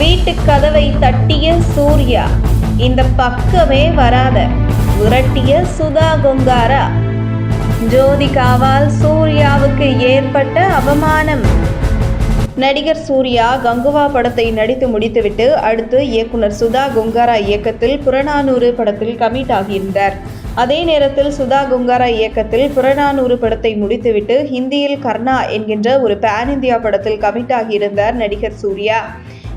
வீட்டு கதவை தட்டிய சூர்யா இந்த பக்கமே வராத விரட்டிய சுதா கொங்காரா? ஜோதிகாவால் சூர்யாவுக்கு ஏற்பட்ட அவமானம். நடிகர் சூர்யா கங்குவா படத்தை நடித்து முடித்துவிட்டு அடுத்து இயக்குனர் சுதா கொங்காரா இயக்கத்தில் புறநானூறு படத்தில் கமிட் ஆகியிருந்தார். அதே நேரத்தில் சுதா கொங்காரா இயக்கத்தில் புறநானூறு படத்தை முடித்துவிட்டு ஹிந்தியில் கர்ணா என்கின்ற ஒரு பேன் இந்தியா படத்தில் கமிட் ஆகியிருந்தார் நடிகர் சூர்யா.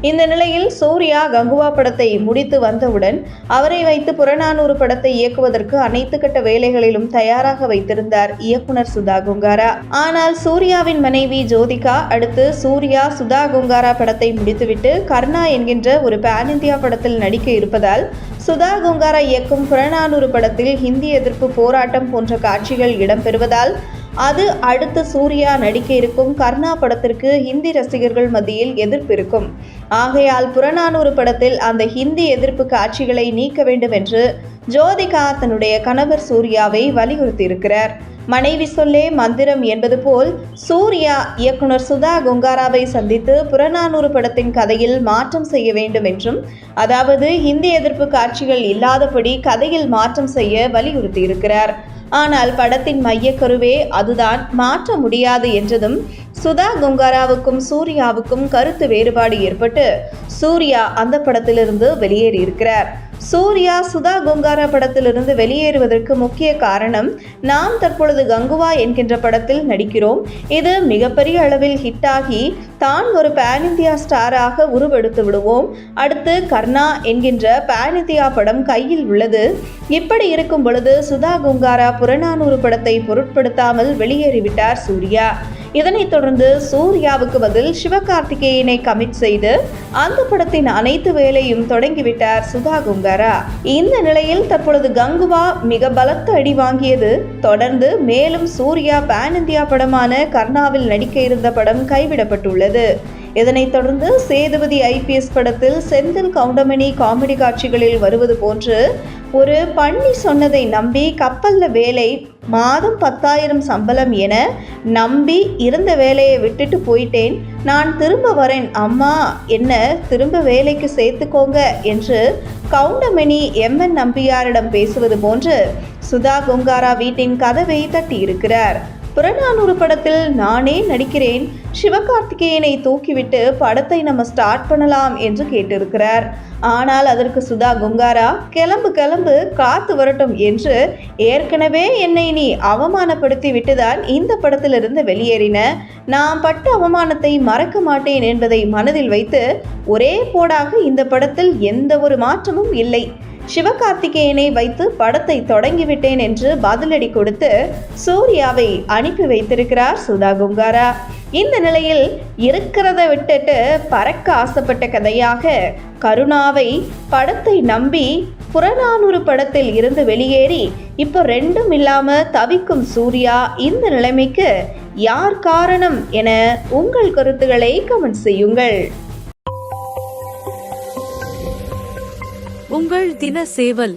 இந்த நிலையில் சூர்யா கங்குவா படத்தை முடித்து வந்தவுடன் அவரை வைத்து புறநானூறு படத்தை இயக்குவதற்கு அனைத்து கட்ட வேலைகளிலும் தயாராக வைத்திருந்தார் இயக்குனர் சுதா குங்காரா. ஆனால் சூர்யாவின் மனைவி ஜோதிகா அடுத்து சூர்யா சுதா குங்காரா படத்தை முடித்துவிட்டு கர்ணா என்கின்ற ஒரு பேன் இந்தியா படத்தில் நடிக்க இருப்பதால் சுதா குங்காரா இயக்கும் புறநானூறு படத்தில் ஹிந்தி எதிர்ப்பு போராட்டம் போன்ற காட்சிகள் இடம்பெறுவதால் அது அடுத்து சூர்யா நடிக்க இருக்கும் கர்ணா படத்திற்கு ஹிந்தி ரசிகர்கள் மத்தியில் எதிர்ப்பு இருக்கும். ஆகையால் புறநானூறு படத்தில் அந்த ஹிந்தி எதிர்ப்பு காட்சிகளை நீக்க வேண்டும் என்று ஜோதிகா தன்னுடைய கணவர் சூர்யாவை வலியுறுத்தியிருக்கிறார். மனைவி சொல்லே மந்திரம் என்பது போல் சூர்யா இயக்குனர் சுதா குங்காராவை சந்தித்து புறநானூறு படத்தின் கதையில் மாற்றம் செய்ய வேண்டும் என்றும் அதாவது ஹிந்தி எதிர்ப்பு காட்சிகள் இல்லாதபடி கதையில் மாற்றம் செய்ய வலியுறுத்தியிருக்கிறார். ஆனால் படத்தின் மையக்கருவே அதுதான் மாற்ற முடியாது என்றதும் சுதா குங்காராவுக்கும் சூர்யாவுக்கும் கருத்து வேறுபாடு ஏற்பட்டு சூர்யா அந்த படத்திலிருந்து வெளியேறியிருக்கிறார். சூர்யா சுதா கொங்காரா படத்திலிருந்து வெளியேறுவதற்கு முக்கிய காரணம் நாம் தற்பொழுது கங்குவா என்கின்ற படத்தில் நடிக்கிறோம். இது மிகப்பெரிய அளவில் ஹிட்டாகி தான் ஒரு பேன் இந்தியா ஸ்டாராக உருவெடுத்து விடுவோம். அடுத்து கர்ணா என்கின்ற பேன் இந்தியா படம் கையில் உள்ளது. இப்படி இருக்கும் பொழுது சுதா கொங்காரா புறநானூறு படத்தை பொருட்படுத்தாமல் வெளியேறிவிட்டார் சூர்யா. இதனைத் தொடர்ந்து சூர்யாவுக்கு பதில் சிவகார்த்திகேயனை கமிட் செய்து அந்த படத்தின் அனைத்து வேலையும் தொடங்கிவிட்டார் சுதா குங்காரா. இந்த நிலையில் தற்பொழுது கங்குவா மிக பலத்த அடி வாங்கியது. தொடர்ந்து மேலும் சூர்யா பேன் இந்தியா படமான கர்ணாவில் நடிக்க இருந்த படம் கைவிடப்பட்டுள்ளது. இதனைத் தொடர்ந்து சேதுபதி ஐபிஎஸ் படத்தில் செந்தில் கவுண்டமணி காமெடி காட்சிகளில் வருவது போன்று ஒரு பண்ணி சொன்னதை நம்பி கப்பலில் வேலை மாதம் பத்தாயிரம் சம்பளம் என நம்பி இருந்த வேலையை விட்டுட்டு போயிட்டேன். நான் திரும்ப வரேன் அம்மா என்ன திரும்ப வேலைக்கு சேர்த்துக்கோங்க என்று கவுண்டமணி எம்என் நம்பியாரிடம் பேசுவது போன்று சுதா கொங்காரா வீட்டின் கதவை தட்டியிருக்கிறார். புறநானூறு படத்தில் நானே நடிக்கிறேன். சிவகார்த்திகேயனை தூக்கிவிட்டு படத்தை நம்ம ஸ்டார்ட் பண்ணலாம் என்று கேட்டிருக்கிறார். ஆனால் அதற்கு சுதா குங்காரா கிளம்பு கிளம்பு காத்து வரட்டும் என்று ஏற்கனவே என்னை நீ அவமானப்படுத்தி விட்டுதான் இந்த படத்திலிருந்து வெளியேறின. நான் பட்ட அவமானத்தை மறக்க மாட்டேன் என்பதை மனதில் வைத்து ஒரே போடாக இந்த படத்தில் எந்த ஒரு மாற்றமும் இல்லை. சிவகார்த்திகேயனை வைத்து படத்தை தொடங்கிவிட்டேன் என்று பதிலடி கொடுத்து சூர்யாவை அனுப்பி வைத்திருக்கிறார் சுதா குங்காரா. இந்த நிலையில் இருக்கிறத விட்டுட்டு பறக்க ஆசைப்பட்ட கதையாக கருணாவை படத்தை நம்பி புறநானூறு படத்தில் இருந்து வெளியேறி இப்போ ரெண்டும் இல்லாம தவிக்கும் சூர்யா இந்த நிலைமைக்கு யார் காரணம் என உங்கள் கருத்துக்களை கமெண்ட் செய்யுங்கள். உங்கள் தின சேவல்